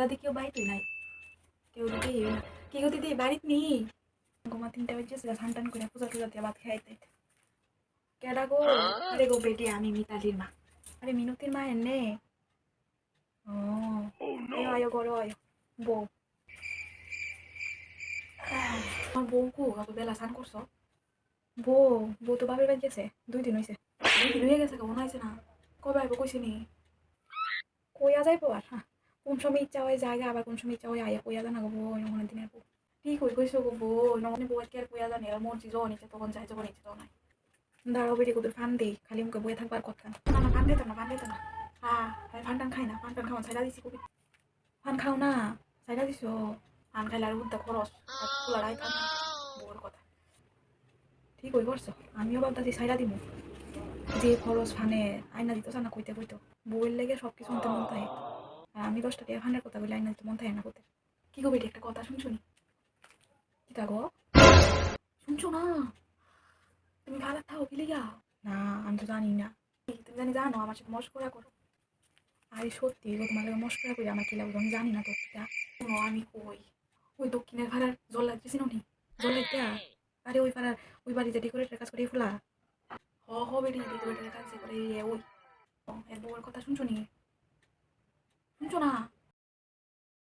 সারাদিন কেউ বাড়িতে নাই। কেউ দিদি না। কেউ দিদি, বাড়িতে নেই? গোমা তিনটা বেজে স্নান টান করে পূজা টুজা দিয়ে ভাত খাইতে। কেডা গো? আরে গো বেটি, আমি মিতালির মা। আরে মিনতির মা এনে। ও আয়ো গরো আয়ো বউ। আমার বউ কু কত বেলা স্নান করছ? বউ বউ তো বাপের বাড়ি গেছে, দুই দিন হয়েছে দুই দিন হয়ে গেছে মনে হয়েছে না। কবে আইব কইছে নি? কইয়া যাইবো আর? হ্যাঁ কোন সময় ইচ্ছা হয় জায়গা আবার কোন সময় ইচ্ছা হয় আয়া কইয়া জানা গো নমনের দিনের বউ। ঠিক হই কইছো গো বউ নমনে আজকে আর কইয়া জানি মর্জি যখন ইচ্ছে তখন যাই, যখন ইচ্ছে তখন দাঁড়াও বেটি কুদের ফান দেই, খালি মুখে বয়ে থাকবার কথা। না না, ফান দিতাম না, ফান দিতাম না। হ্যাঁ খাই না ফান টান খাওয়া দিছি কবি। ফান খাও না ছাইড়া দিছো? ফান খাইলে আর উদ্দা খরচ তোলা থাক কথা। ঠিক হই করছ? আমিও ভাবতাছি ছাইড়া দিমু। যে খরচ ফানে আয়না দিত না কইতে, কইতো। বউয়ের লেগে সব কিছু মনতে মন আমি দশটা টাকা ফানের কথা বলে দিতে মন থাকে না করতে। কি বেটি, একটা কথা শুনছো নি? কি তা গো? শুনছো না? তুমি ভালো থাকো কি লিগা? না, আমি তো জানি না। তুমি জানি জানো, আমার সাথে মস্করা করো। আরে সত্যি গো তোমার লাগে মস্করা করি, আমার কি লাগবে আমি জানি না কিটা শোনো, আমি কই? ওই দক্ষিণের ভাড়ার জল লাগতেছি নি জল লাগতে আরে? ওই পাড়ার, ওই বাড়িতে ডেকোরেটের কাজ করে ফুলা হ হ, বেটি ডেকোরেটের কাজ করে ওই। বউয়ের কথা শুনছো নি? শুনছো না